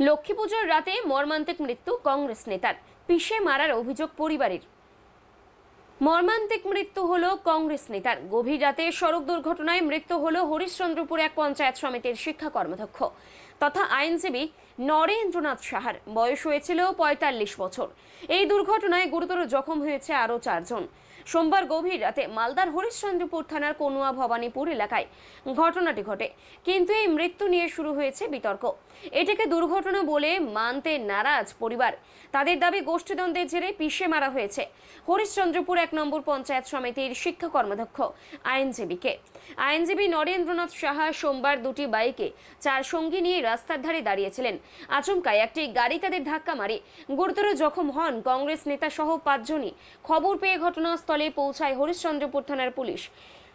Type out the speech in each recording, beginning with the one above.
লক্ষ্মী পুজোর রাতে মর্মান্তিক মৃত্যু কংগ্রেস নেতার। পিষে মারার অভিযোগ পরিবারের। মর্মান্তিক মৃত্যু হলো কংগ্রেস নেতার। গভীর রাতে সড়ক দুর্ঘটনায় মৃত্যু হলো হরিশ্চন্দ্রপুর এক পঞ্চায়েত সমিতির শিক্ষা কর্মাধ্যক্ষ। তথা আইনজীবী নরেন্দ্রনাথ সাহার। বয়স হয়েছিল পঁয়তাল্লিশ বছর। এই দুর্ঘটনায় গুরুতর জখম হয়েছে আরও চারজন। সোমবার গভীর রাতে মালদার হরিশ্চন্দ্রপুর থানার কনুয়া ভবানীপুর এলাকায় ঘটনাটি ঘটে। কিন্তু এই মৃত্যু নিয়ে শুরু হয়েছে বিতর্ক। এটাকে দুর্ঘটনা বলে মানতে নারাজ পরিবার। তাদের দাবি, গোষ্ঠীদ্বন্দ্বের জেরে পিষে মারা হয়েছে হরিশ্চন্দ্রপুর এক নম্বর পঞ্চায়েত সমিতির শিক্ষা কর্মাধ্যক্ষ আইনজীবীকে। আইনজীবী নরেন্দ্রনাথ সাহা সোমবার দুটি বাইকে চার সঙ্গী নিয়ে রাস্তার ধারে দাঁড়িয়েছিলেন। আচমকায় একটি গাড়ি তাদের ধাক্কা মারে। গুরুতর জখম হন কংগ্রেস নেতা সহ পাঁচজনই। খবর পেয়ে ঘটনাস্থলে পৌঁছায় হরিশ্চন্দ্রপুর থানার পুলিশ।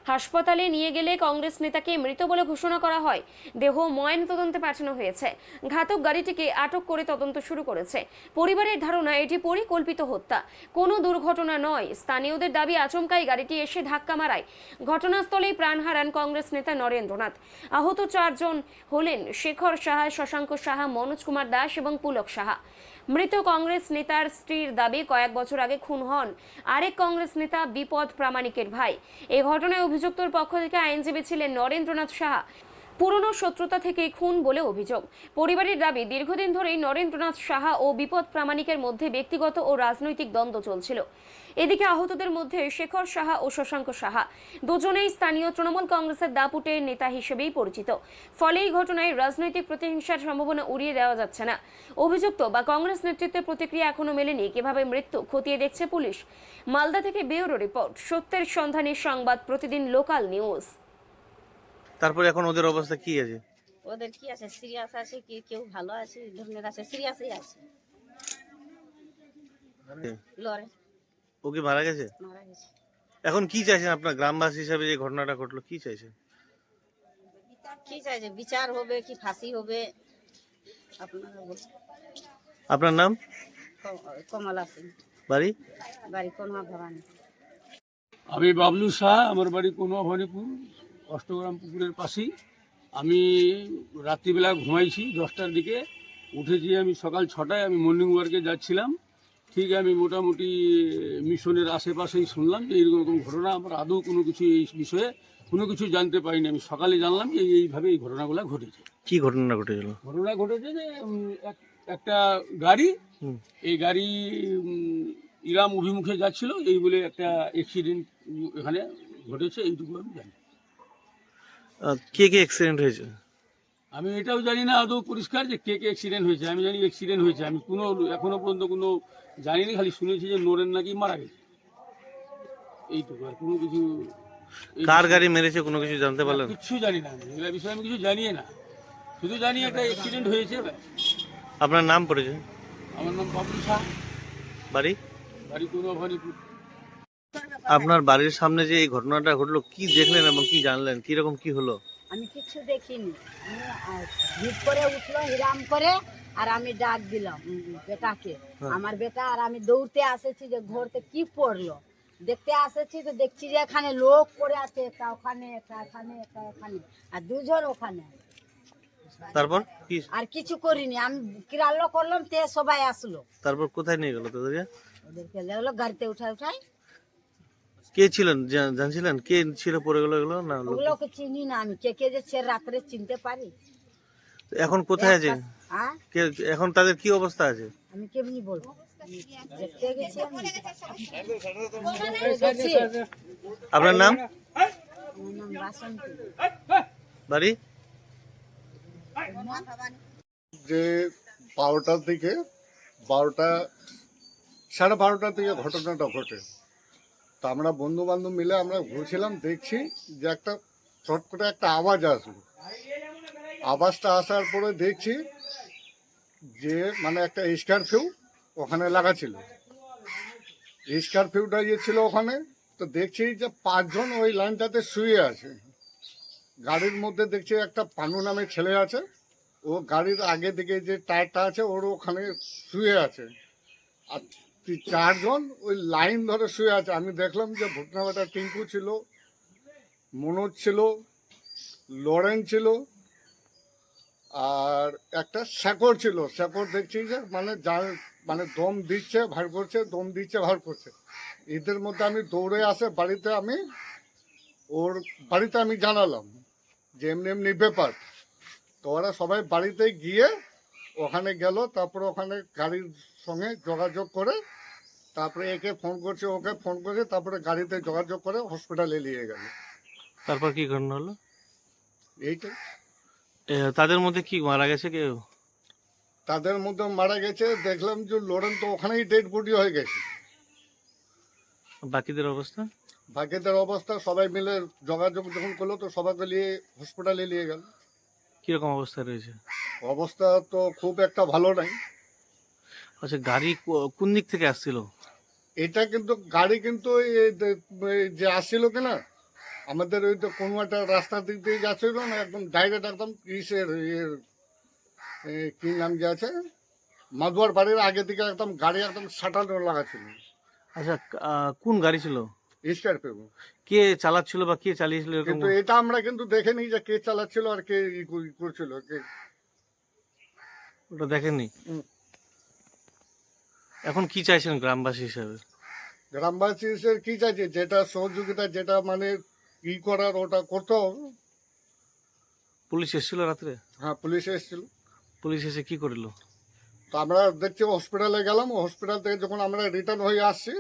হাসপাতালে নিয়ে গেলে কংগ্রেস নেতাকে মৃত বলে ঘোষণা করা হয়। দেহ ময়ন তদন্তে পাঠানো হয়েছে। ঘাতক গাড়িটিকে আটক করে তদন্ত শুরু করেছে। পরিবারের ধারণা, এটি পরিকল্পিত হত্যা। কোনো দুর্ঘটনা নয়। স্থানীয়দের দাবি, আচমকাই গাড়িটি এসে ধাক্কা মারায়। ঘটনাস্থলেই প্রাণ হারান কংগ্রেস নেতা নরেন্দ্রনাথ। আহত চারজন হলেন শেখর সাহা, শশাঙ্ক সাহা, মনোজ কুমার দাস এবং পুলক সাহা। মৃত কংগ্রেস নেতার স্ত্রীর দাবি কয়েক বছর আগে খুন হন আরেক কংগ্রেস নেতা বিপদ প্রামাণিকের ভাই। এই ঘটনায় অভিযুক্তর পক্ষ থেকে আইনজীবী ছিলেন নরেন্দ্রনাথ সাহা। পুরনো শত্রুতা থেকে খুন বলে অভিযোগ। পরিবারের দাবি, দীর্ঘদিন ধরেই নরেন্দ্রনাথ সাহা ও বিপদ প্রামাণিকের মধ্যে ব্যক্তিগত ও রাজনৈতিক দ্বন্দ্ব চলছিল। এদিকে আহতদের মধ্যে শেখর সাহা ও শশাঙ্ক সাহা। দুজনেই স্থানীয় তৃণমূল কংগ্রেসের দাপুটের নেতা হিসেবেই পরিচিত। ফলে এই ঘটনায় রাজনৈতিক প্রতিহিংসার সম্ভাবনা উড়িয়ে দেওয়া যাচ্ছে না। অভিযুক্ত বা কংগ্রেস নেতৃত্বের প্রতিক্রিয়া এখনও মেলেনি। কীভাবে মৃত্যু খতিয়ে দেখছে পুলিশ? মালদা থেকে ব্যুরো রিপোর্ট। সত্যের সন্ধানে সংবাদ প্রতিদিন লোকাল নিউজ। তারপরে এখন ওদের অবস্থা কি আছে? ওদের কি আছে? সিরিয়াস আছে কি? কেউ ভালো আছে? ধরনের আছে? সিরিয়াসই আছে। লড়ে ও কি মারা গেছে? মারা গেছে। এখন কি চাইছেন আপনার গ্রামবাসী হিসাবে যে ঘটনাটা ঘটলো কি চাইছেন? কি চাইছে? বিচার হবে কি ফাঁসি হবে? আপনারা বলুন। আপনার নাম? কমলা সিং বাড়ি? বাড়ি কনুয়া ভবানী আমি বাবলু শাহ আমার বাড়ি কোনো ভবানীপুর। অষ্টগ্রাম পুকুরের পাশেই। আমি রাত্রিবেলা ঘুমাইছি দশটার দিকে। উঠেছি আমি সকাল ছটায় আমি মর্নিং ওয়ার্কে যাচ্ছিলাম। ঠিক আমি মোটামুটি মিশনের আশেপাশেই শুনলাম যে এইরকম ঘটনা। আমার আদৌ কোনো কিছু এই বিষয়ে কোনো কিছু জানতে পারিনি। আমি সকালে জানলাম যে এইভাবে এই ঘটনাগুলো ঘটেছে। কি ঘটনা ঘটেছিল? ঘটনা ঘটেছে যে এক- একটা গাড়ি এই গাড়ি ইরাম অভিমুখে যাচ্ছিল। এই বলে একটা অ্যাক্সিডেন্ট এখানে ঘটেছে এইটুকু আমি জানি। কে কে অ্যাক্সিডেন্ট হয়েছে? আমি এটাও জানি না আদৌ পরিষ্কার যে কে কে অ্যাক্সিডেন্ট হয়েছে। আমি জানি অ্যাক্সিডেন্ট হয়েছে। আমি কোনো এখনও পর্যন্ত কোনো জানিনি খালি শুনেছি যে নোরেন নাকি মারা গেছে। এইটুকু আর কোনো কিছু কার গাড়ি মেরেছে কোনো কিছু জানতে পারলেন? কিছু জানি না এগুলা বিষয়ে আমি কিছু জানিয়ে না। শুধু জানি একটা অ্যাক্সিডেন্ট হয়েছে আপনার নাম পড়েছে আমার নাম বাবলু শাহ। বাড়ি? বাড়ি কোনো আপনার বাড়ির সামনে যে এই ঘটনাটা ঘটলো কি দেখলেন এবং কি জানলেন? কি রকম কি হলো? আমি কিছু দেখিনি। আমি ভিড় করে উঠল হিরাম করে আর আমি ডাক দিলাম বেটাকে। হ্যাঁ। আমার বেটা আর আমি দৌড়তে আসেছি যে ঘরতে কি পড়ল। দেখতে আসেছি তো দেখছি যে এখানে লোক পড়ে আছে একটা ওখানে একটা এখানে একটা ওখানে আর দুজন ওখানে। তারপর? আর কিছু করিনি। আমি কিরাল্লো করলাম তে সবাই আসলো। তারপর কোথায় নিয়ে গেল তাদেরকে? ওদেরকে লেগলো গাড়িতে উঠায় উঠাই কে ছিলেন? জানছিলেন? কে ছিল পড়ে গেল এগুলো না ওগুলোকে চিনি না আমি। কে কে যে সে রাত্রে চিনতে পারি? এখন কোথায় আছে? হ্যাঁ? কে এখন তাদের কি অবস্থা আছে? আমি কেমনি বলব? আপনার নাম? আমার নাম বাসন্তী। বাড়ি? যে বারোটার দিকে বারোটা সাড়ে বারোটার দিকে ঘটনাটা ঘটে। তো আমরা বন্ধু বান্ধব মিলে আমরা ঘুরছিলাম, দেখছি যে একটা চট করে একটা আওয়াজ আসলো। আওয়াজটা আসার পরে দেখছি যে মানে একটা স্কারফিউ ওখানে লাগা ছিল। স্কারফিউটা ইয়ে ছিল ওখানে, তো দেখছি যে পাঁচজন ওই লাইনটাতে শুয়ে আছে। গাড়ির মধ্যে দেখছি একটা পানু নামে ছেলে আছে, ও গাড়ির আগে দিকে যে টায়ারটা আছে ওর ওখানে শুয়ে আছে। আর চারজন ওই লাইন ধরে শুয়ে আছে? আমি দেখলাম যে ভুটনাবাটা টিঙ্কু ছিল, মনোজ ছিল, লরেন ছিল, আর একটা শেকড় ছিল। শেকড় দেখছি যে মানে যা মানে দম দিচ্ছে, ভার করছে, দম দিচ্ছে, ভার করছে। এদের মধ্যে আমি দৌড়ে আসে, বাড়িতে আমি, ওর বাড়িতে আমি জানালাম যে এমনি এমনি ব্যাপার। তো ওরা সবাই বাড়িতে গিয়ে ওখানে গেল, তারপরে ওখানে গাড়ির সঙ্গে যোগাযোগ করে তারপরে একে ফোন করছে ওকে ফোন করছে তারপরে গাড়িতে যোগাযোগ করে হসপিটালে নিয়ে গেল। তারপর কি ঘটনা হলো? এইটাই এ, তাদের মধ্যে কি মারা গেছে কেউ? তাদের মধ্যে মারা গেছে দেখলাম যে লোরেন তো ওখানেই ডেড বডি হয়ে গেছে। বাকিদের অবস্থা? বাকিদের অবস্থা সবাই মিলে যোগাযোগ যখন করল তো সবাইকে নিয়ে হসপিটালে নিয়ে গেল। কীরকম অবস্থা রয়েছে? অবস্থা তো খুব একটা ভালো নাই। আচ্ছা গাড়ি কো- কোন দিক থেকে আসছিল? এটা কিন্তু গাড়ি কিন্তু যে- আসছিল কিনা আমাদের ওই তো কোনো একটা রাস্তার দিক দিয়ে যাচ্ছিল না একদম ডাইরেক্ট একদম ইসের ইয়ের, এ, কি নাম যে আছে মাদুয়ার বাড়ির আগে থেকে একদম গাড়ি একদম সাটানো লাগা ছিল আচ্ছা কোন গাড়ি ছিল? স্করপিও। কে চালাচ্ছিল বা কে চালিয়েছিল কিন্তু এটা আমরা কিন্তু দেখিনি যে কে চালাচ্ছিল আর কে ই কর- করছিল কে। ওটা দেখেননি। এখন কি চাইছেন গ্রামবাসী হিসাবে? গ্রামবাসী এসে কি চাইছে? যেটা সহযোগিতা যেটা মানে ই করার ওটা করতে হবে। পুলিশ এসেছিল রাত্রে? হ্যাঁ পুলিশ এসেছিল। পুলিশ এসে কি করল? তো আমরা দেখছি হসপিটালে গেলাম। হসপিটাল থেকে যখন আমরা রিটার্ন হয়ে আসছি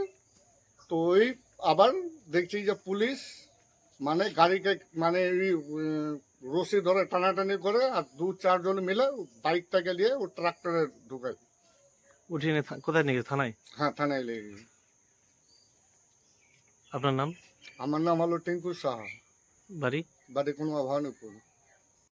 তো ওই আবার দেখছি যে পুলিশ মানে গাড়িকে মানে রশি ধরে টানাটানি করে আর দু চারজন মিলে বাইকটাকে নিয়ে ও ট্রাক্টরে ঢুকায়। উঠিয়ে নিয়ে কোথায় নিয়ে গেছে? থানায়? হ্যাঁ থানায় লেগে গেছে। আপনার নাম? আমার নাম হলো টিঙ্কু সাহা। বাড়ি? বাড়ি কোনো ভবানীপুর।